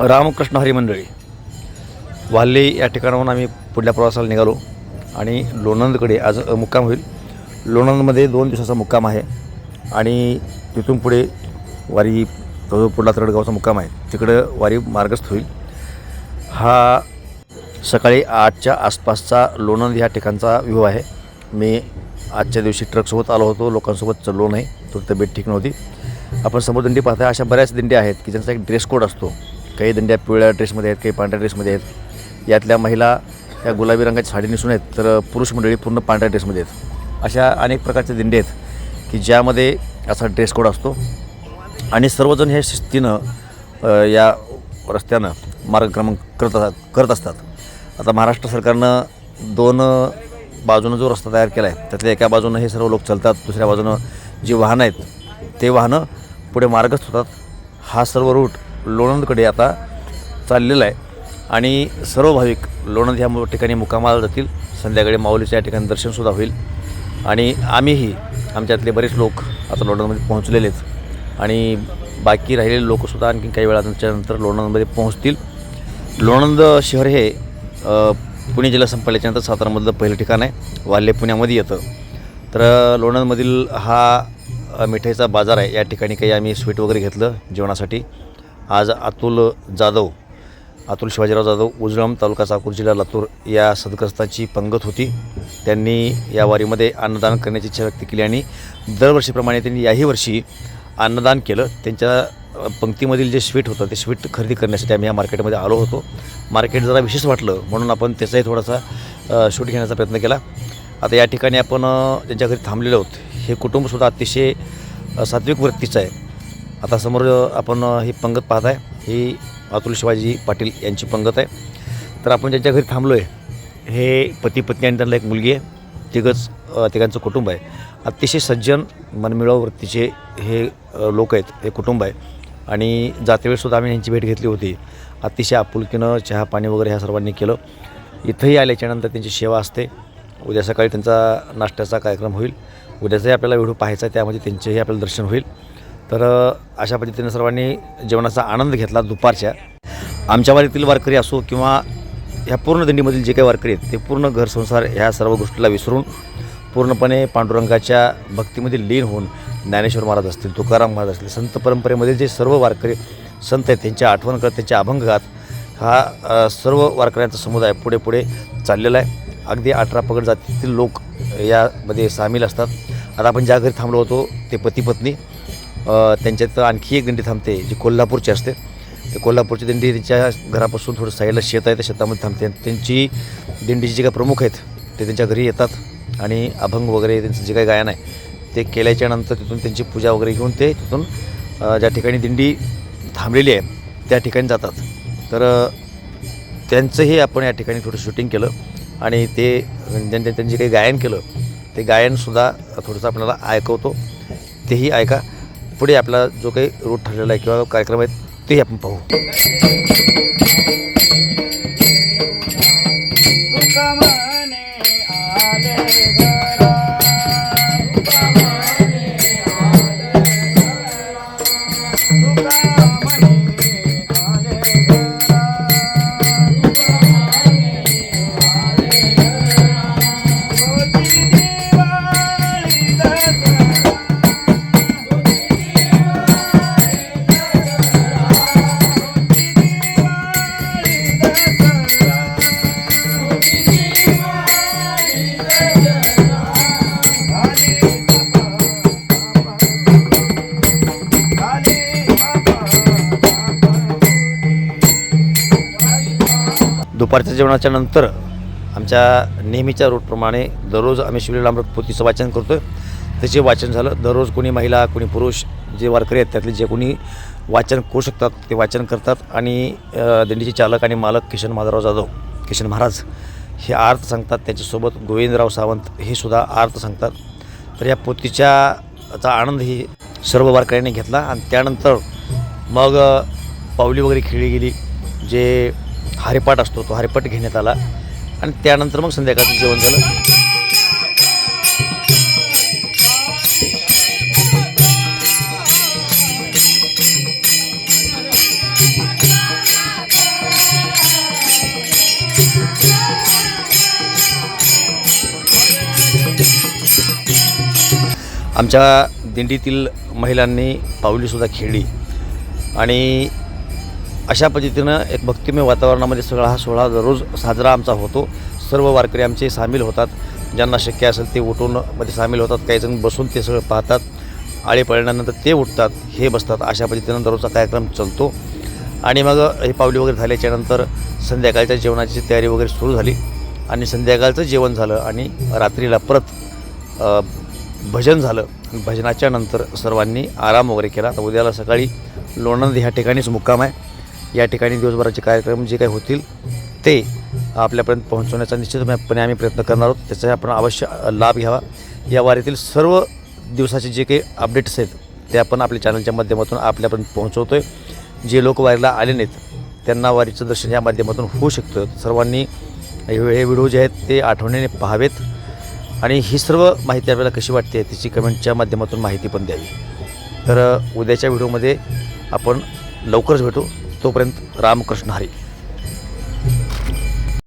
रामकृष्ण हरी मंडळी. वाल्ले या ठिकाणाहून आम्ही पुढल्या प्रवासाला निघालो आणि लोणंदकडे आज मुक्काम होईल. लोणंदमध्ये दोन दिवसाचा मुक्काम आहे आणि तिथून पुढे वारी जो पुढला तरडगावचा मुक्काम आहे. तिकडं वारी मार्गस्थ होईल. हा सकाळी आठच्या आसपासचा लोणंद ह्या ठिकाणचा व्ह्यू आहे. मी आजच्या दिवशी ट्रकसोबत आलो होतो. लोकांसोबत चाललो नाही. तो तब्येत ठीक नव्हती. आपण समोर दिंडी पाहता अशा बऱ्याच दिंड्या आहेत की ज्यांचा एक ड्रेस कोड असतो. काही दंड्या पिवळ्या ड्रेसमध्ये आहेत काही पांढऱ्या ड्रेसमध्ये आहेत. यातल्या महिला या गुलाबी रंगाची साडी नेसून आहेत तर पुरुष मंडळी पूर्ण पांढऱ्या ड्रेसमध्ये आहेत. अशा अनेक प्रकारचे दिंडे आहेत की ज्यामध्ये असा ड्रेस कोड असतो. आणि सर्वजण हे शिस्तीनं या रस्त्यानं मार्गक्रमण करत असतात करत असतात. आता महाराष्ट्र सरकारनं दोन बाजूनं जो रस्ता तयार केला आहे त्यातल्या एका बाजूनं हे सर्व लोक चालतात दुसऱ्या बाजूनं जी वाहनं आहेत ते वाहनं पुढे मार्गस्थ होतात. हा सर्व रूट लोणंदकडे आता चाललेला आहे. आणि सर्व भाविक लोणंद ह्या ठिकाणी मुकामाला जातील. संध्याकाळी माऊलीच्या या ठिकाणी दर्शनसुद्धा होईल. आणि आम्हीही आमच्यातले बरेच लोक आता लोणंदमध्ये पोहोचलेले आहेत. आणि बाकी राहिलेले लोकसुद्धा आणखी काही वेळानंतर नंतर लोणंदमध्ये पोहोचतील. लोणंद शहर हे पुणे जिल्हा संपल्याच्यानंतर सातारामधलं पहिलं ठिकाण आहे. वाल्हे पुण्यामध्ये येतं. तर लोणंदमधील हा मिठाईचा बाजार आहे. या ठिकाणी काही आम्ही स्वीट वगैरे घेतलं जेवणासाठी. आज अतुल जाधव अतुल शिवाजीराव जाधव उजळम तालुका चाकूर जिल्हा लातूर या सदग्रस्तांची पंगत होती. त्यांनी या वारीमध्ये अन्नदान करण्याची इच्छा व्यक्त केली आणि दरवर्षीप्रमाणे त्यांनी याही वर्षी अन्नदान केलं. त्यांच्या पंक्तीमधील जे स्वीट होतं ते स्वीट खरेदी करण्यासाठी आम्ही या मार्केटमध्ये आलो होतो. मार्केट जरा विशेष वाटलं. म्हणून आपण त्याचाही थोडासा शूट घेण्याचा प्रयत्न केला. आता या ठिकाणी आपण ज्यांच्या घरी थांबलेलो आहोत हे कुटुंबसुद्धा अतिशय सात्विक वृत्तीचं आहे. आता समोर आपण ही पंगत पाहत आहे ही अतुल शिवाजी पाटील यांची पंगत आहे. तर आपण ज्यांच्या घरी थांबलो आहे हे पती पत्नी आणि त्यांना एक मुलगी आहे. तिघंच तिघांचं कुटुंब आहे. अतिशय सज्जन मनमिळाव वृत्तीचे हे लोक आहेत. हे कुटुंब आहे. आणि जातेवेळीसुद्धा आम्ही यांची भेट घेतली होती. अतिशय आपुलकीनं चहा पाणी वगैरे ह्या सर्वांनी केलं. इथंही आल्याच्यानंतर त्यांची सेवा असते. उद्या सकाळी त्यांचा नाश्त्याचा कार्यक्रम होईल. उद्याचाही आपल्याला व्हिडिओ पाहायचा आहे त्यामध्ये त्यांचेही आपल्याला दर्शन होईल. तर अशा पद्धतीने सर्वांनी जेवणाचा आनंद घेतला दुपारच्या. आमच्या वारीतील वारकरी असो किंवा ह्या पूर्ण दिंडीमधील जे काही वारकरी आहेत ते पूर्ण घर संसार ह्या सर्व गोष्टीला विसरून पूर्णपणे पांडुरंगाच्या भक्तीमध्ये लीन होऊन ज्ञानेश्वर महाराज असतील तुकाराम महाराज असतील संत परंपरेमधील जे सर्व वारकरी संत आहेत त्यांच्या आठवण करत त्यांच्या अभंगात हा सर्व वारकऱ्यांचा समुदाय पुढे पुढे चाललेला आहे. अगदी अठरा पगड जातीतील लोक यामध्ये सामील असतात. आता आपण ज्या घरी थांबलो होतो ते पती पत्नी त्यांच्यात आणखी एक दिंडी थांबते जी कोल्हापूरची असते. ते कोल्हापूरची दिंडी त्यांच्या घरापासून थोडं साईडला शेत आहे त्या शेतामध्ये थांबते. त्यांची दिंडीचे जे काही प्रमुख आहेत ते त्यांच्या घरी येतात. आणि अभंग वगैरे त्यांचं जे काही गायन आहे ते केल्याच्यानंतर तिथून त्यांची पूजा वगैरे घेऊन ते तिथून ज्या ठिकाणी दिंडी थांबलेली आहे त्या ठिकाणी जातात. तर त्यांचंही आपण या ठिकाणी थोडं शूटिंग केलं. आणि ते ज्यांच्या त्यांनी जे काही गायन केलं ते गायनसुद्धा थोडंसं आपल्याला ऐकवतो. तेही ऐका. पुढे आपला जो काही रूट ठरलेला आहे किंवा कार्यक्रम आहे तेही आपण पाहू. दुपारच्या जेवणाच्या नंतर आमच्या नेहमीच्या रूटप्रमाणे दररोज आम्ही शिवलीलामृत पोथीचं वाचन करतो त्याचे वाचन झालं. दररोज कोणी महिला कोणी पुरुष जे वारकरी आहेत त्यातले जे कोणी वाचन करू शकतात ते वाचन करतात. आणि दिंडीचे चालक आणि मालक किशन माधवराव जाधव किशन महाराज हे आर्त सांगतात. त्याच्यासोबत गोविंदराव सावंत हे सुद्धा आर्त सांगतात. तर या पोतीच्या चा आनंद ही सर्व वारकऱ्यांनी घेतला. आणि त्यानंतर मग पावली वगैरे खेळली गेली. जे हरिपाठ असतो तो हरिपाठ घेण्यात आला. आणि त्यानंतर मग संध्याकाळचं जेवण झालं. आमच्या दिंडीतील महिलांनी पावलीसुद्धा खेळली. आणि अशा पद्धतीनं एक भक्तिमय वातावरणामध्ये सगळा हा सोहळा दररोज साजरा आमचा होतो. सर्व वारकरी आमचे सामील होतात. ज्यांना शक्य असेल ते उठून मध्ये सामील होतात. काही जण बसून ते सगळं पाहतात. आळे पळल्यानंतर ते उठतात. हे बसतात. अशा पद्धतीनं दररोजचा कार्यक्रम चालतो. आणि मग हे पावली वगैरे झाल्याच्यानंतर संध्याकाळच्या जेवणाची तयारी वगैरे सुरू झाली. आणि संध्याकाळचं जेवण झालं आणि रात्रीला परत भजन झालं. आणि भजनाच्या नंतर सर्वांनी आराम वगैरे केला. तर उद्याला सकाळी लोणंद ह्या ठिकाणीच मुक्काम आहे. या ठिकाणी दिवसभराचे कार्यक्रम जे काही होतील ते आपल्यापर्यंत पोहोचवण्याचा निश्चितपणे आम्ही प्रयत्न करणार आहोत. त्याचा आपण अवश्य लाभ घ्यावा. या वारीतील सर्व दिवसाचे जे काही अपडेट्स आहेत ते आपण आपल्या चॅनलच्या माध्यमातून आपल्यापर्यंत पोहोचवतो आहे जे लोक वारीला आले नाहीत त्यांना वारीचं दर्शन या माध्यमातून होऊ शकतं. सर्वांनी हे व्हिडिओ जे आहेत ते आठवणीने पाहावेत. आणि ही सर्व माहिती आपल्याला कशी वाटते त्याची कमेंटच्या माध्यमातून माहिती पण द्यावी. तर उद्याच्या व्हिडिओमध्ये आपण लवकरच भेटू. तोपर्यंत रामकृष्ण हरी.